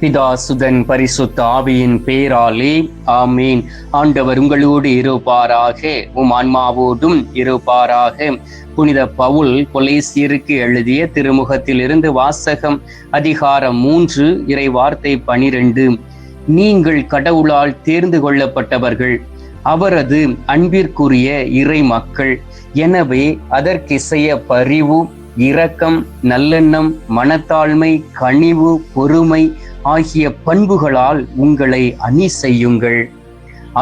பிதா சுதன் பரிசுத்த ஆவியின் பேராலே ஆமீன். ஆண்டவர் உங்களோடு இருப்பாராக உம் ஆன்மாவோடும் இருப்பாராக. புனித பவுல் கொலேசியருக்கு எழுதிய திருமுகத்தில் இருந்து வாசகம் அதிகாரம் மூன்று இறை வார்த்தை பனிரெண்டு. நீங்கள் கடவுளால் தேர்ந்து கொள்ளப்பட்டவர்கள் அவரது அன்பிற்குரிய இறை மக்கள் எனவே அதற்கிசைய பரிவு இரக்கம் நல்லெண்ணம் மனத்தாழ்மை கனிவு பொறுமை ஆகிய பண்புகளால் உங்களை அணி செய்யுங்கள்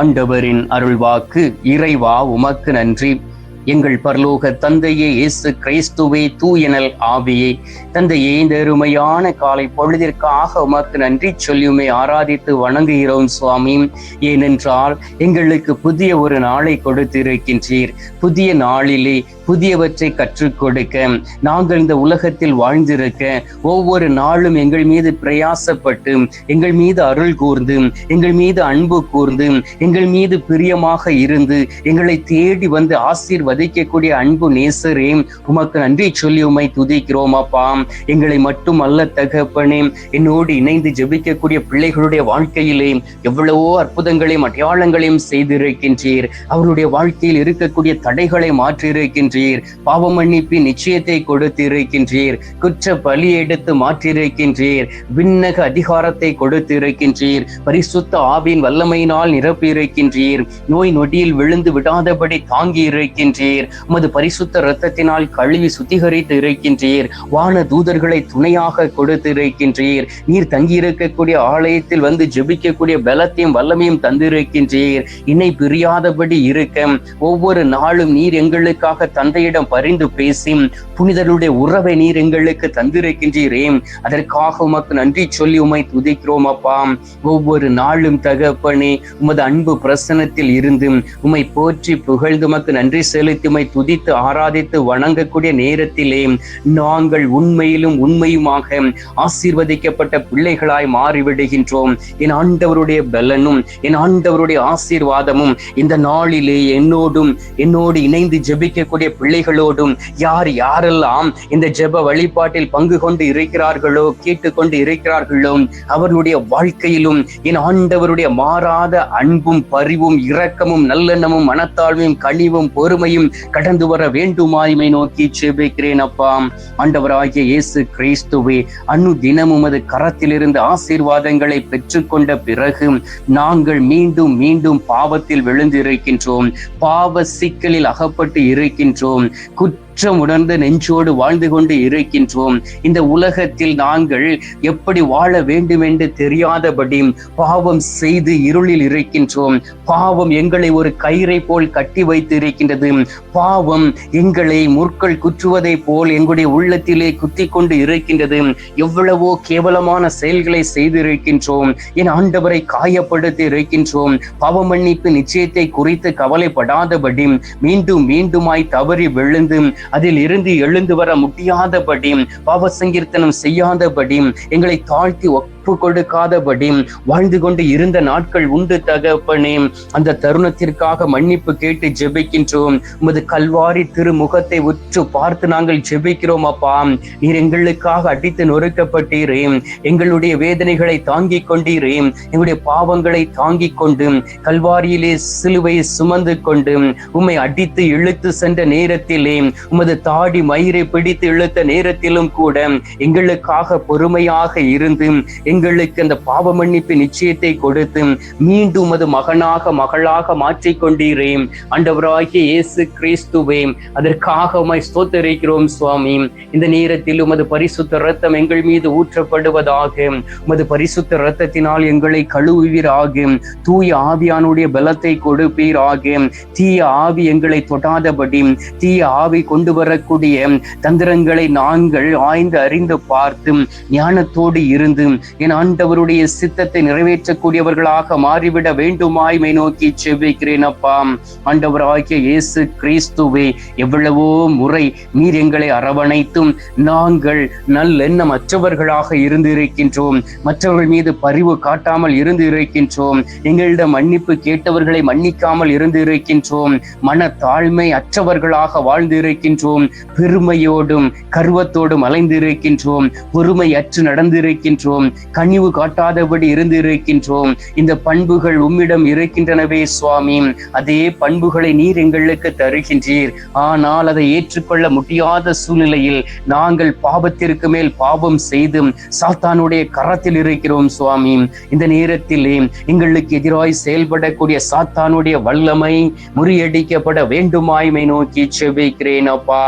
ஆண்டவரின் அருள்வாக்கு இறைவா உமக்கு நன்றி. எங்கள் பரலோக தந்தையே இயேசு கிறிஸ்துவே தூயனல் ஆவியே. தந்தையே இந்த அருமையான காலை பொழுதிற்காக உமக்கு நன்றி சொல்லியுமே ஆராதித்து வணங்குகிறோம் சுவாமி. ஏனென்றால் எங்களுக்கு புதிய ஒரு நாளை கொடுத்திருக்கின்றீர். புதிய நாளிலே புதியவற்றை கற்றுக் கொடுக்க. நாங்கள் இந்த உலகத்தில் வாழ்ந்திருக்க ஒவ்வொரு நாளும் எங்கள் மீது பிரயாசப்பட்டு எங்கள் மீது அருள் கூர்ந்து எங்கள் மீது அன்பு கூர்ந்து எங்கள் மீது பிரியமாக இருந்து எங்களை தேடி வந்து ஆசீர்வதிக்கக்கூடிய அன்பு நேசரே உமக்கு நன்றி சொல்லி உமை துதிக்கிறோம் அப்பா. எங்களை மட்டும் அல்ல தகப்பனே என்னோடு இணைந்து ஜெபிக்கக்கூடிய பிள்ளைகளுடைய வாழ்க்கையிலே எவ்வளவோ அற்புதங்களையும் அடையாளங்களையும் செய்திருக்கின்றீர். அவருடைய வாழ்க்கையில் இருக்கக்கூடிய தடைகளை இருக்கின்றீர் பாவ மன்னிப்பின் நிச்சயத்தை கொடுத்திருக்கின்றீர். குற்ற பலி எடுத்து மாற்றியிருக்கின்றீர் விண்ணக அதிகாரத்தை கொடுத்திருக்கின்றீர். பரிசுத்த ஆவின் வல்லமையினால் நிரப்பியிருக்கின்றீர். நோய் நொடியில் விழுந்து விடாதபடி தாங்கி இருக்கின்றீர் உமது பரிசுத்த இரத்தத்தினால் கழுவி சுத்திகரித்து இருக்கின்றீர் வான தூதர்களை துணையாக கொடுத்திருக்கின்றீர். நீர் தங்கியிருக்கக்கூடிய ஆலயத்தில் வந்து ஜெபிக்கக்கூடிய பலத்தையும் வல்லமையும் தந்திருக்கின்றீர். இணை பிரியாதபடி இருக்க. ஒவ்வொரு நாளும் நீர் எங்களுக்காக தந்தையிடம் பரிந்து பேசி புனிதருடைய உறவை நீர் எங்களுக்கு தந்திருக்கின்றீரே அதற்காக உமக்கு நன்றி சொல்லி உமை துதிக்கிறோம் அப்பா. ஒவ்வொரு நாளும் தகப்பனே உமது அன்பு பிரசனத்தில் இருந்து உமை போற்றி புகழ்ந்து உமக்கு நன்றி செலுத்தி உமை துதித்து ஆராதித்து வணங்கக்கூடிய நேரத்திலே நாங்கள் உண்மையிலும் உண்மையுமாக ஆசீர்வதிக்கப்பட்ட பிள்ளைகளாய் மாறிவிடுகின்றோம். என் ஆண்டவருடைய பலனும் என் ஆண்டவருடைய ஆசீர்வாதமும் இந்த நாளிலே என்னோடும் என்னோடு இணைந்து ஜெபிக்கக்கூடிய பிள்ளைகளோடும் யார் யாரெல்லாம் இந்த ஜெப வழிபாட்டில் பங்கு கொண்டு இருக்கிறார்களோ கேட்டுக்கொண்டு இருக்கிறார்களோ அவர்களுடைய வாழ்க்கையிலும் என் ஆண்டவருடைய மாறாத அன்பும் பரிவும் இரக்கமும் நல்லெண்ணமும் மனத்தாழ்மையும் கனிவும் பொறுமையும் கடந்து வர வேண்டுமாய்மை நோக்கி ஜெபிக்கிறேன் அப்பா. ஆண்டவராகிய இயேசு கிறிஸ்துவே அன்னு தினமும் அது கரத்திலிருந்து ஆசீர்வாதங்களை பெற்றுக்கொண்ட பிறகு நாங்கள் மீண்டும் மீண்டும் பாவத்தில் விழுந்து இருக்கின்றோம் பாவ சிக்கலில் அகப்பட்டு இருக்கின்றோம். কুদ্দুসুম குற்றம் உணர்ந்த நெஞ்சோடு வாழ்ந்து கொண்டு இருக்கின்றோம். இந்த உலகத்தில் நாங்கள் எப்படி வாழ வேண்டும் என்று தெரியாதபடி பாவம் செய்து இருளில் இருக்கின்றோம். பாவம் எங்களை ஒரு கயிறை போல் கட்டி வைத்து இருக்கின்றது பாவம் எங்களை முற்கள் குற்றுவதை போல் எங்களுடைய உள்ளத்திலே குத்தி கொண்டு இருக்கின்றது. எவ்வளவோ கேவலமான செயல்களை செய்திருக்கின்றோம். என் ஆண்டவரை காயப்படுத்தி இருக்கின்றோம். பாவ மன்னிப்பு நிச்சயத்தை குறித்து கவலைப்படாதபடி மீண்டும் மீண்டுமாய் தவறி விழுந்து அதில் இருந்து எழுந்து வர முடியாதபடி பாவ சங்கீர்த்தனம் செய்யாதபடி எங்களை தாழ்த்தி ஒப்பு கொடுக்காதபடி வாழ்ந்து கொண்டு இருந்த நாட்கள் உண்டு தகப்பனே. அந்த தருணத்திற்காக மன்னிப்பு கேட்டு ஜெபிக்கின்றோம். உமது கல்வாரி திருமுகத்தை உற்று பார்த்து நாங்கள் ஜெபிக்கிறோம் அப்பா. நீர் எங்களுக்காக அடித்து நொறுக்கப்பட்டீரே. எங்களுடைய வேதனைகளை தாங்கிக் கொண்டீரே. எங்களுடைய பாவங்களை தாங்கிக் கொண்டு கல்வாரியிலே சிலுவை சுமந்து கொண்டு உம்மை அடித்து இழுத்து சென்ற நேரத்திலே உமது தாடி மயிரை பிடித்து இழுத்த நேரத்திலும் கூட எங்களுக்காக பொறுமையாக இருந்து எங்களுக்கு அந்த பாவ மன்னிப்பு நிச்சயத்தை கொடுத்து மீண்டும் அது மகனாக மகளாக மாற்றிக் கொண்டீரே ஆண்டவராகிய இயேசு கிறிஸ்துவே அதற்காக உமை ஸ்தோத்தரிக்கிறோம் சுவாமி. இந்த நேரத்தில் உமது பரிசுத்த ரத்தம் எங்கள் மீது ஊற்றப்படுவதாக உமது பரிசுத்த ரத்தத்தினால் எங்களை கழுவுவீராக தூய ஆவியானுடைய பலத்தை கொடுப்பீராக. தீய ஆவி எங்களை தொடாதபடி தீய ஆவி கொண்டு வரக்கூடிய தந்திரங்களை நாங்கள் ஆய்ந்து அறிந்து பார்த்து ஞானத்தோடு இருந்து என் ஆண்டவருடைய சித்தத்தை நிறைவேற்றக்கூடியவர்களாக மாறிவிட வேண்டுமாய்மை நோக்கி செவ்விக்கிறேன் அப்பா. ஆண்டவராகிய இயேசு கிறிஸ்துவே எவ்வளவோ முறை நீர் எங்களை அரவணைத்தும் நாங்கள் நல்லெண்ணம் அற்றவர்களாக இருந்து இருக்கின்றோம் மற்றவர்கள் மீது பரிவு காட்டாமல் இருந்து இருக்கின்றோம் எங்களிடம் மன்னிப்பு கேட்டவர்களை மன்னிக்காமல் இருந்து இருக்கின்றோம் மன தாழ்மை அற்றவர்களாக வாழ்ந்து இருக்கின்றோம் பெருமையோடும் கர்வத்தோடும் அலைந்து இருக்கின்றோம் பொறுமையற்று நடந்திருக்கின்றோம். கனிவு காட்டாதபடி இருந்து இருக்கின்றோம் இந்த பண்புகள் உம்மிடம் இருக்கின்றனவே சுவாமி. அதே பண்புகளை நீர் எங்களுக்கு தருகின்றீர். ஆனால் அதை ஏற்றுக்கொள்ள முடியாத சூழ்நிலையில் நாங்கள் பாவத்திற்கு மேல் பாவம் செய்து சாத்தானுடைய கரத்தில் இருக்கிறோம் சுவாமி. இந்த நேரத்திலே எங்களுக்கு எதிராய் செயல்படக்கூடிய சாத்தானுடைய வல்லமை முறியடிக்கப்பட வேண்டுமாய்மை நோக்கி செபிக்கிறேன் அப்பா.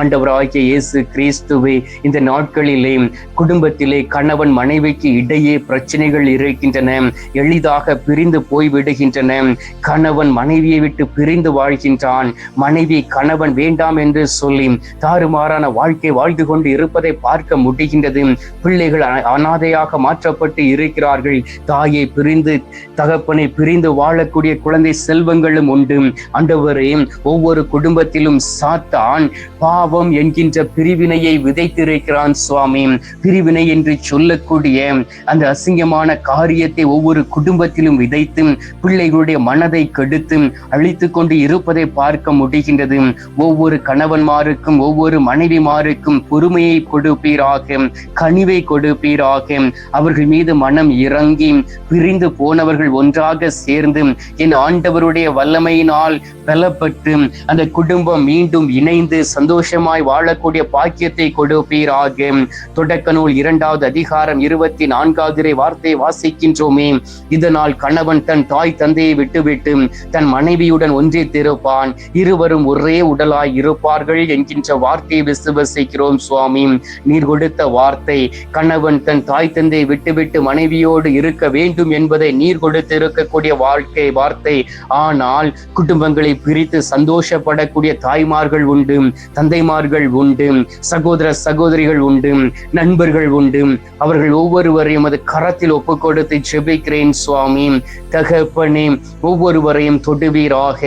ஆண்டவராகிய இயேசு கிறிஸ்துவே இந்த நாட்களிலே குடும்பத்திலே கணவன் மனைவிக்கு இடையே பிரச்சனைகள் இருக்கின்றன. எளிதாக பிரிந்து போய் விடுகின்றன கணவன் மனைவியை விட்டு பிரிந்து வாழ்கின்றான். மனைவி கணவன் வேண்டாம் என்று சொல்லி தாறுமாறான வாழ்க்கை வாழ்ந்து கொண்டு இருப்பதை பார்க்க முடிகின்றது. பிள்ளைகள் அனாதையாக மாற்றப்பட்டு இருக்கிறார்கள். தாயை பிரிந்து தகப்பனை பிரிந்து வாழக்கூடிய குழந்தை செல்வங்களும் உண்டு. அண்டவரே ஒவ்வொரு குடும்பத்திலும் சாத்தான் பாவம் என்கின்ற பிரிவினையை விதைத்திருக்கிறான் சுவாமி. பிரிவினை என்று சொல்லக்கூடிய அந்த அசிங்கமான காரியத்தை ஒவ்வொரு குடும்பத்திலும் விதைத்து பிள்ளைகளுடைய மனதை கெடுத்து அழித்து கொண்டு இருப்பதை பார்க்க முடிகின்றது. ஒவ்வொரு கணவன்மாருக்கும் ஒவ்வொரு மனைவிமாருக்கும் பொறுமையை கொடுப்பீராக கனிவை கொடுப்பீராக. அவர்கள் மீது மனம் இறங்கி பிரிந்து போனவர்கள் ஒன்றாக சேர்ந்து என் ஆண்டவருடைய வல்லமையினால் பலப்பட்டு அந்த குடும்பம் மீண்டும் இணைந்து சந்தோஷமாய் வாழக்கூடிய பாக்கியத்தை கொடுப்பீராக. தொடக்க நூல் இரண்டாவது அதிகாரம் இருபத்தி நான்காகிற வார்த்தை வாசிக்கின்றோமே. இதனால் கணவன் தன் தாய் தந்தையை விட்டுவிட்டு தன் மனைவியுடன் ஒன்றித்திருப்பான் இருவரும் ஒரே உடலாய் இருப்பார்கள் என்கின்ற வார்த்தையை விசுவசிக்கிறோம் சுவாமி. நீர் கொடுத்த வார்த்தை கணவன் தன் தாய் தந்தையை விட்டுவிட்டு மனைவியோடு இருக்க வேண்டும் என்பதை நீர் கொடுத்து இருக்கக்கூடிய வாழ்க்கை வார்த்தை. ஆனால் குடும்பங்களை பிரித்து சந்தோஷப்படக்கூடிய தாய்மார்கள் உண்டு தந்தைமார்கள் உண்டு சகோதர சகோதரிகள் உண்டு நண்பர்கள் உண்டு. அவர்கள் ஒவ்வொரு ஒவ்வொருவரையும் அது கரத்தில் ஒப்பு கொடுத்து ஜெபிக்கிறேன் சுவாமி. தகப்பனே ஒவ்வொருவரையும் தொடுவீராக.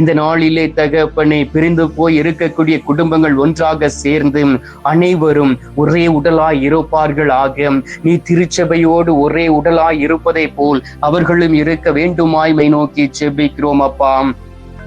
இந்த நாளிலே தகப்பனே பிரிந்து போய் இருக்கக்கூடிய குடும்பங்கள் ஒன்றாக சேர்ந்து அனைவரும் ஒரே உடலாய் இருப்பார்கள் ஆக நீ திருச்சபையோடு ஒரே உடலாய் இருப்பதை போல் அவர்களும் இருக்க வேண்டுமாய்மை நோக்கி செபிக்கிறோம் அப்பா.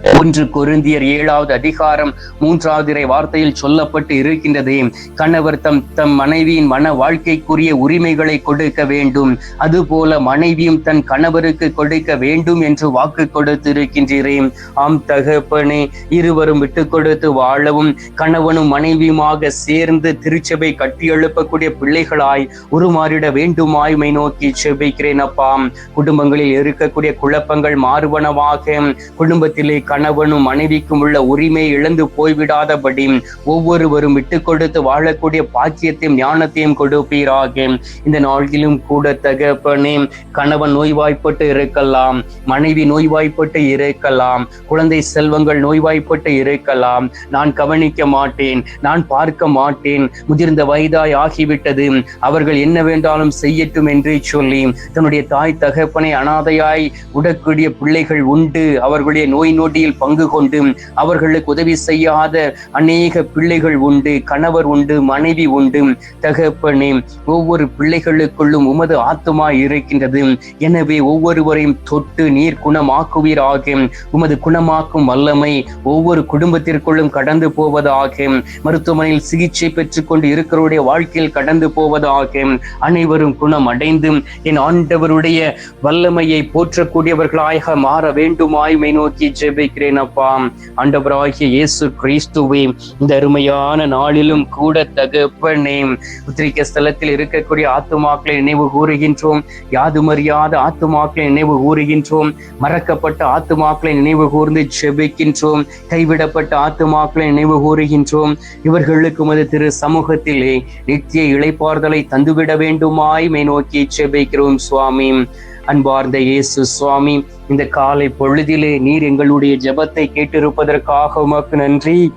ஒன்று கொருந்தியர் ஏழாவது அதிகாரம் மூன்றாவது இறை வார்த்தையில் சொல்லப்பட்டு இருக்கின்றதே. கணவர் தம் தம் மனைவியின் மன வாழ்க்கைக்குரிய உரிமைகளை கொடுக்க வேண்டும். அதுபோல மனைவியும் தன் கணவருக்கு கொடுக்க வேண்டும் என்று வாக்கு கொடுத்திருக்கின்றேன் ஆம் தகப்பனே இருவரும் விட்டு கொடுத்து வாழவும் கணவனும் மனைவியுமாக சேர்ந்து திருச்சபை கட்டியெழுப்பக்கூடிய பிள்ளைகளாய் உருமாறிட வேண்டுமாய்மை நோக்கி செபிக்கிறேன் அப்பாம் குடும்பங்களில் இருக்கக்கூடிய குழப்பங்கள் மாறுவனவாக குடும்பத்திலே கணவனும் மனைவிக்கும் உள்ள உரிமை இழந்து போய்விடாதபடி ஒவ்வொருவரும் விட்டு கொடுத்து வாழக்கூடிய பாக்கியத்தையும் ஞானத்தையும் கொடுப்பீராக. இந்த நாளிலும் கூட தகப்பனே கணவன் நோய்வாய்ப்பட்டு இருக்கலாம் மனைவி நோய்வாய்ப்பட்டு இருக்கலாம் குழந்தை செல்வங்கள் நோய்வாய்ப்பட்டு இருக்கலாம். நான் கவனிக்க மாட்டேன் நான் பார்க்க மாட்டேன் முதிர்ந்த வயதாய் ஆகிவிட்டது. அவர்கள் என்ன வேண்டாலும் செய்யட்டும் என்று சொல்லி தன்னுடைய தாய் தகப்பனை அனாதையாய் விடக்கூடிய பிள்ளைகள் உண்டு. அவர்களுடைய நோய் போட்டியில் பங்கு கொண்டு அவர்களுக்கு உதவி செய்யாத அநேக பிள்ளைகள் உண்டு கணவர் உண்டு மனைவி உண்டு. தகப்பனே ஒவ்வொரு பிள்ளைகளுக்குள்ளும் உமது ஆத்துமா இருக்கின்றது. எனவே ஒவ்வொருவரையும் தொட்டு நீர் குணமாக்குவீராக. உமது குணமாக்கும் வல்லமை ஒவ்வொரு குடும்பத்திற்குள்ளும் கடந்து போவதாக. மருத்துவமனையில் சிகிச்சை பெற்றுக்கொண்டு இருக்கிறவருடைய வாழ்க்கையில் கடந்து போவதாக. அனைவரும் குணம் அடைந்து என் ஆண்டவருடைய வல்லமையை போற்றக்கூடியவர்களாக மாற வேண்டுமாய் நோக்கி ஜெபிக்கிறேன் அப்பா ஆண்டவராகிய இயேசு கிறிஸ்துவே இந்த அருமையான நாளிலும் கூட தகப்பனே உத்திரிக்க ஸ்தலத்தில் இருக்கக்கூடிய ஆத்துமாக்களை நினைவு கூறுகின்றோம். யாதுமறியாத ஆத்துமாக்களை நினைவு கூறுகின்றோம். மறக்கப்பட்ட ஆத்துமாக்களை நினைவு கூர்ந்து ஜெபிக்கின்றோம். கைவிடப்பட்ட ஆத்துமாக்களை நினைவு கூறுகின்றோம். இவர்களுக்கு மது திரு சமூகத்திலே நித்திய இழைப்பார்தலை தந்துவிட வேண்டுமாய் மேநோக்கி ஜெபிக்கிறோம் சுவாமி. அன்பார்ந்த இயேசு சுவாமி இந்த காலை பொழுதிலே நீர் எங்களுடைய ஜெபத்தை கேட்டிருப்பதற்காக உமக்கு நன்றி.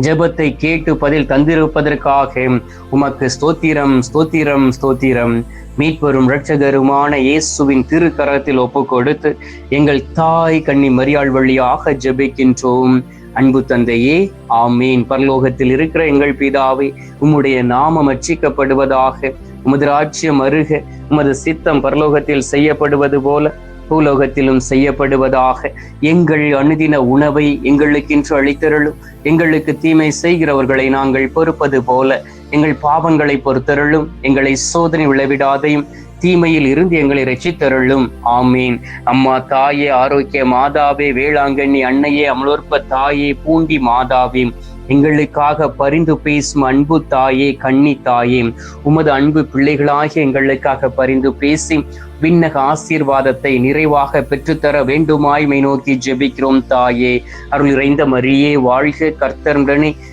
ஜெபத்தை கேட்டு பதில் தந்திருப்பதற்காக உமக்கு ஸ்தோத்திரம் ஸ்தோத்திரம் ஸ்தோத்திரம். மீட்பெரும் இரட்சகருமான இயேசுவின் திருக்கரத்தில் ஒப்பு கொடுத்து எங்கள் தாய் கண்ணி மரியாள் வழியாக ஜெபிக்கின்றோம். அன்பு தந்தையே ஆமீன். பரலோகத்தில் இருக்கிற எங்கள் பிதாவை உம்முடைய நாமம் அச்சிக்கப்படுவதாக உமது ராஜ்யம் அருக உமது சித்தம் பரலோகத்தில் செய்யப்படுவது போல பூலோகத்திலும் செய்யப்படுவதாக. எங்கள் அனுதின உணவை எங்களுக்கென்று அளித்தருளும். எங்களுக்கு தீமை செய்கிறவர்களை நாங்கள் பொறுப்பது போல எங்கள் பாவங்களை பொறுத்தருளும். எங்களை சோதனை விளைவிடாதையும் தீமையில் இருந்து எங்களை ரசித்தருளும் ஆமீன். அம்மா தாயே ஆரோக்கிய மாதாவே வேளாங்கண்ணி அன்னையே அமலோற்ப தாயே பூண்டி மாதாவே. எங்களுக்காக பரிந்து பேசும் அன்பு தாயே கண்ணி தாயே உமது அன்பு பிள்ளைகளாகிய எங்களுக்காக பரிந்து பேசி விண்ணக ஆசீர்வாதத்தை நிறைவாக பெற்றுத்தர வேண்டுமாய் மை நோக்கி ஜெபிக்கிறோம் தாயே. அருள் இறைந்த மரியே வாழ்க கர்த்தருடனே.